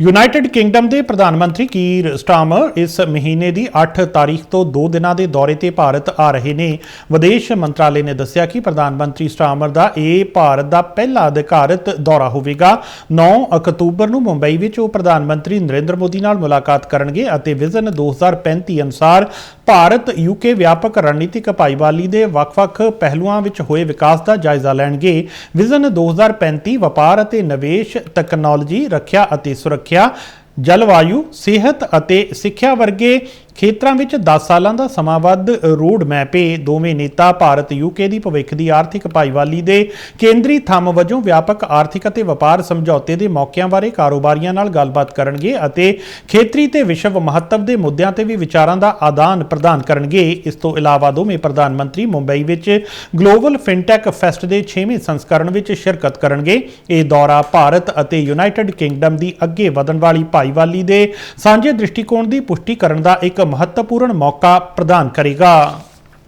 United Kingdom ਦੇ ਪ੍ਰਧਾਨ ਮੰਤਰੀ ਕੀਰ ਸਟਾਰਮਰ ਇਸ ਮਹੀਨੇ ਦੀ 8 ਤਾਰੀਖ ਤੋਂ 2 ਦਿਨਾਂ ਦੇ ਦੌਰੇ ਤੇ ਭਾਰਤ ਆ ਰਹੇ ਨੇ। ਵਿਦੇਸ਼ ਮੰਤਰਾਲੇ ਨੇ ਦੱਸਿਆ ਕਿ ਪ੍ਰਧਾਨ ਮੰਤਰੀ ਸਟਾਰਮਰ ਦਾ ਇਹ ਭਾਰਤ ਦਾ ਪਹਿਲਾ ਅਧਿਕਾਰਤ ਦੌਰਾ ਹੋਵੇਗਾ। 9 ਅਕਤੂਬਰ ਨੂੰ ਮੁੰਬਈ ਵਿੱਚ ਉਹ ਪ੍ਰਧਾਨ ਮੰਤਰੀ ਨਰਿੰਦਰ ਮੋਦੀ ਨਾਲ ਮੁਲਾਕਾਤ ਕਰਨਗੇ ਅਤੇ ਵਿਜ਼ਨ 2035 ਅਨੁਸਾਰ ਭਾਰਤ ਯੂਕੇ ਵਿਆਪਕ ਰਣਨੀਤਿਕ ਭਾਈਵਾਲੀ ਦੇ ਵੱਖ-ਵੱਖ ਪਹਿਲੂਆਂ ਵਿੱਚ ਹੋਏ ਵਿਕਾਸ ਦਾ ਜਾਇਜ਼ਾ ਲੈਣਗੇ। ਵਿਜ਼ਨ 2035 ਵਪਾਰ ਅਤੇ ਨਿਵੇਸ਼, ਤਕਨਾਲੋਜੀ, ਰੱਖਿਆ ਅਤੇ ਸੁਰੱਖਿਆ ਜਲਵਾਯੂ ਸਿਹਤ ਅਤੇ ਸਿੱਖਿਆ ਵਰਗੇ ਖੇਤਰਾਂ ਵਿੱਚ 10 ਸਾਲਾਂ ਦਾ ਸਮਾਂਬੱਧ ਰੋਡ ਮੈਪ ਏ। ਦੋਵੇਂ ਨੇਤਾ ਭਾਰਤ ਯੂਕੇ ਦੀ ਭਵਿੱਖ ਦੀ ਆਰਥਿਕ ਭਾਈਵਾਲੀ ਦੇ ਕੇਂਦਰੀ ਥੰਮ ਵਜੋਂ ਵਿਆਪਕ ਆਰਥਿਕ ਅਤੇ ਵਪਾਰ ਸਮਝੌਤੇ ਦੇ ਮੌਕਿਆਂ ਬਾਰੇ ਕਾਰੋਬਾਰੀਆਂ ਨਾਲ ਗੱਲਬਾਤ ਕਰਨਗੇ ਅਤੇ ਖੇਤਰੀ ਤੇ ਵਿਸ਼ਵ ਮਹੱਤਵ ਦੇ ਮੁੱਦਿਆਂ ਤੇ ਵੀ ਵਿਚਾਰਾਂ ਦਾ ਆਦਾਨ ਪ੍ਰਦਾਨ ਕਰਨਗੇ। ਇਸ ਤੋਂ ਇਲਾਵਾ ਦੋਵੇਂ ਪ੍ਰਧਾਨ ਮੰਤਰੀ ਮੁੰਬਈ ਵਿੱਚ ਗਲੋਬਲ ਫਿਨਟੈਕ ਫੈਸਟ ਦੇ 6ਵੇਂ ਸੰਸਕਰਣ ਵਿੱਚ ਸ਼ਿਰਕਤ ਕਰਨਗੇ। ਇਹ ਦੌਰਾ ਭਾਰਤ ਅਤੇ ਯੂਨਾਈਟਿਡ ਕਿੰਗਡਮ ਦੀ ਅੱਗੇ ਵਧਣ ਵਾਲੀ ਭਾਈਵਾਲੀ ਦੇ ਸਾਂਝੇ ਦ੍ਰਿਸ਼ਟੀਕੋਣ ਦੀ ਪੁਸ਼ਟੀ ਕਰਨ ਦਾ ਇੱਕ ਮਹੱਤਵਪੂਰਨ ਮੌਕਾ ਪ੍ਰਦਾਨ ਕਰੇਗਾ।